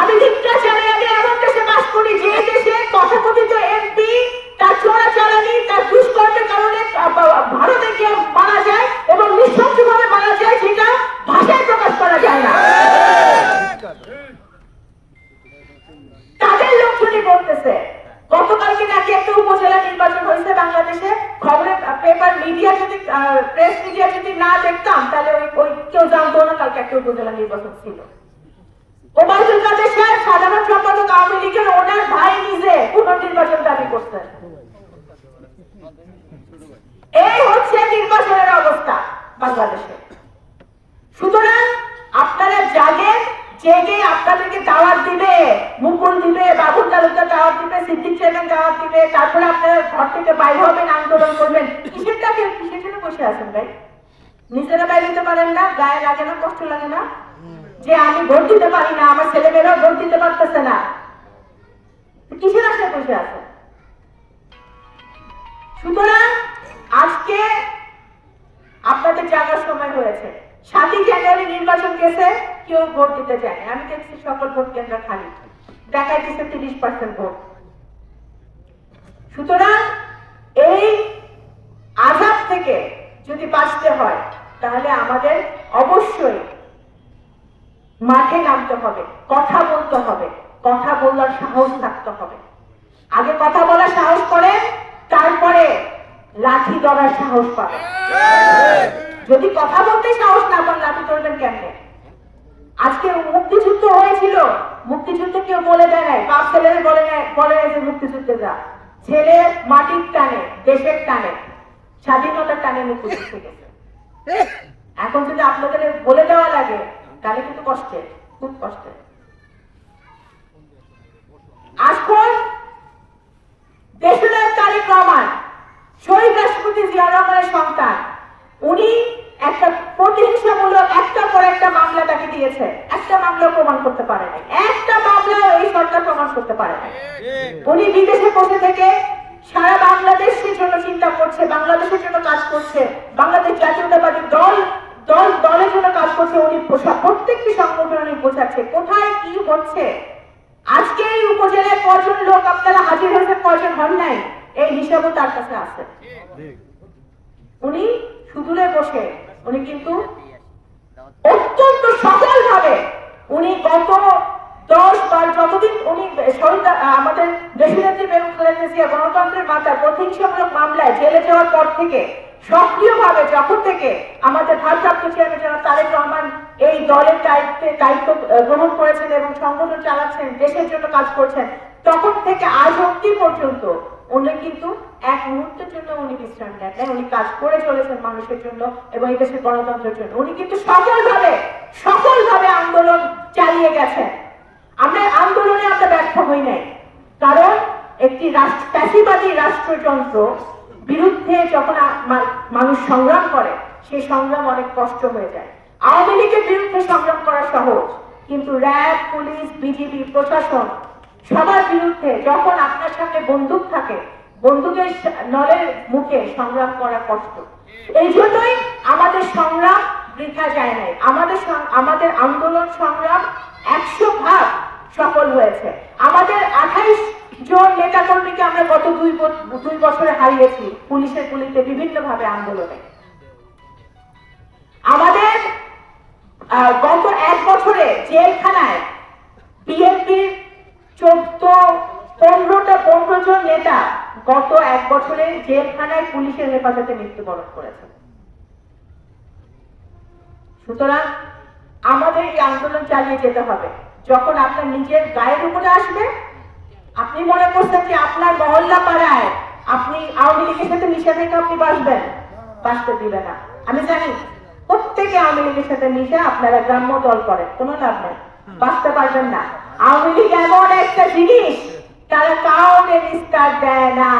আমি জানাই আমি এমন দেশে বাস করি, যে দেশে তথাকথিত এমপি তার চোরাচালানি তার দুষ্কর্মের কারণে ভারতে গিয়ে মারা যায় এবং নৃশংসভাবে মারা যায়, সেটা ভাষায় প্রকাশ করা যায় না। তাদের লোকজনই বলতেছে গতকালকে নাকি একটা উপজেলা নির্বাচন হয়েছে বাংলাদেশে? খবরে পেপার মিডিয়া যদি প্রেস মিডিয়া যদি না দেখতাম, তাহলে ওই কেউ জানতো না কালকে একটা উপজেলা নির্বাচন ছিল। ওবায়দুল কাদের সাহেব সাধারণ সম্পাদক আওয়ামী লীগের ওনার ভাই নিজে পুনর্নির্বাচন দাবি করছেন এই হচ্ছে নির্বাচনের অবস্থা বাংলাদেশে। সুতরাং আপনারা জাগেন জেগে আপনাদেরকে দাওয়াত দিবে, মুকুল দিবে, বাবুল তালুকদার দাওয়াত দিবে, সিদ্দিক চেয়ারম্যান দাওয়াত দিবে, তারপরে আপনারা ঘর থেকে বাইরে হবেন, আন্দোলন করবেন। কিসেরটাকে কিসের জন্য বসে আছেন ভাই? নিজেরা বাইরে যেতে পারেন না, গায়ে লাগে না, কষ্ট লাগে না? যে আমি ভোট দিতে পারি না, আমার ছেলেমেয়েরাও ভোট দিতে পারতেছে না। কিসের আশায় বসে আছে? সুতরাং আজকে আপনাদের জাগার সময় হয়েছে। সাতই জানুয়ারি নির্বাচন গেছে, কেউ ভোট দিতে চায় আমি দেখছি সকল ভোট কেন্দ্র খালি। দেখা দিচ্ছে তিরিশ পার্সেন্ট ভোট। সুতরাং এই আজাব থেকে যদি বাঁচতে হয়, তাহলে আমাদের অবশ্যই মাঠে নামতে হবে, কথা বলতে হবে, কথা বলার সাহস থাকতে হবে। আগে কথা বলার সাহস করে, তারপরে লাঠি ধরার সাহস পাবে। যদি কথা বলতে সাহস না পান, লাঠি ধরবেন কেমনে? আজকে মুক্তিযুদ্ধ হয়েছিল, মুক্তিযুদ্ধ কেউ বলে দেয় নাই বাপ বলে বলে নেয় যে মুক্তিযুদ্ধে যা। ছেলে মাটির টানে, দেশের টানে, স্বাধীনতার টানে মুক্তিযুদ্ধ এখন যদি আপনাদের বলে দেওয়া লাগে তাহলে কিন্তু কষ্টে, খুব কষ্টে। আজখন দেশনায়ক তারেক রহমান, শহীদ রাষ্ট্রপতি জিয়া রহমানের সন্তান। উনি একটা প্রতিহিংসামূলক, একটা পর একটা মামলা তাকে দিয়েছে। একটা মামলা প্রমাণ করতে পারে নাই। একটা মামলা এই সরকার প্রমাণ করতে পারে নাই। উনি বিদেশে বসে থেকে সারা বাংলাদেশের জন্য চিন্তা করছে, বাংলাদেশের জন্য কাজ করছে, বাংলাদেশ জাতীয়তাবাদী দল দল, দলের জন্য কাজ করছে, উনি প্রত্যেকটি সংগঠনের বোঝাচ্ছে কোথায় কি হচ্ছে? আজকে এই উপজেলায় কজন লোক আপনারা হাজির হয়েছে, কজন হন নাই? এই হিসাবও তার কাছে আছে। উনি সুদূরে বসে, উনি কিন্তু অত্যন্ত সফল ভাবে উনি গত দশ বার যতদিন উনি আমাদের দেশনেত্রী বেগম খালেদা গণতন্ত্রের মাতা প্রতিহিংসামূলক মামলায় জেলে যাওয়ার পর থেকে সক্রিয়ভাবে যখন থেকে আমাদের ভারপ্রাপ্ত চেয়ারম্যান জনাব তারেক রহমান এই দলের দায়িত্বে, দায়িত্ব গ্রহণ করেছেন এবং সংগঠন চালাচ্ছেন, দেশের জন্য কাজ করছেন, তখন থেকে আজ অব্দি পর্যন্ত উনি কিন্তু এক মুহূর্তের জন্য উনি বিশ্রাম নেন নাই। উনি কাজ করে চলেছেন মানুষের জন্য এবং এই দেশের গণতন্ত্রের জন্য উনি কিন্তু সফলভাবে সফলভাবে আন্দোলন চালিয়ে গেছেন আমরা আন্দোলনে আমরা ব্যর্থ হই নাই। কারণ একটি রাষ্ট্র প্যাসিবাদী রাষ্ট্রযন্ত্র বিরুদ্ধে যখন মানুষ সংগ্রাম করে সেই সংগ্রাম অনেক কষ্ট হয়ে যায়। আওয়ামী লীগের বিরুদ্ধে সংগ্রাম করা সহজ, কিন্তু র্যাব, পুলিশ, বিজিবি, প্রশাসন সবার বিরুদ্ধে যখন আপনার সামনে বন্দুক থাকে, বন্দুকের নলের মুখে সংগ্রাম করা কষ্ট। এই জন্যই আমাদের সংগ্রাম বৃথা যায় নাই। আমাদের আমাদের আন্দোলন সংগ্রাম একশো ভাগ হয়েছে। আমাদের আঠাইশ জন নেতা কর্মীকে আমরা গত দুই দুই বছরে হারিয়েছি পুলিশের গুলিতে বিভিন্ন ভাবে আন্দোলনে। আমাদের গত এক বছরে জেলখানায় বিএনপির চোদ্দ, পনেরোটা, পনেরো জন নেতা গত এক বছরে জেলখানায় পুলিশের হেফাজতে মৃত্যুবরণ করেছে। সুতরাং আমাদের এই আন্দোলন চালিয়ে যেতে হবে। যখন আপনার নিজের গায়ের উপরে আসবে, আপনি মনে করছেন যে আপনার মহল্লা পাড়ায় আপনি আওয়ামী লীগের সাথে মিশে থেকে আপনি বাঁচবেন। বাঁচতে দিবে না। আমি জানি প্রত্যেকে আওয়ামী লীগের সাথে মিশে আপনারা গ্রাম্য দল করেন, কোনো লাভ নেই। বাঁচতে পারবেন না। আওয়ামী লীগ এমন একটা জিনিস তারা কাউকে নিস্তার দেয় না।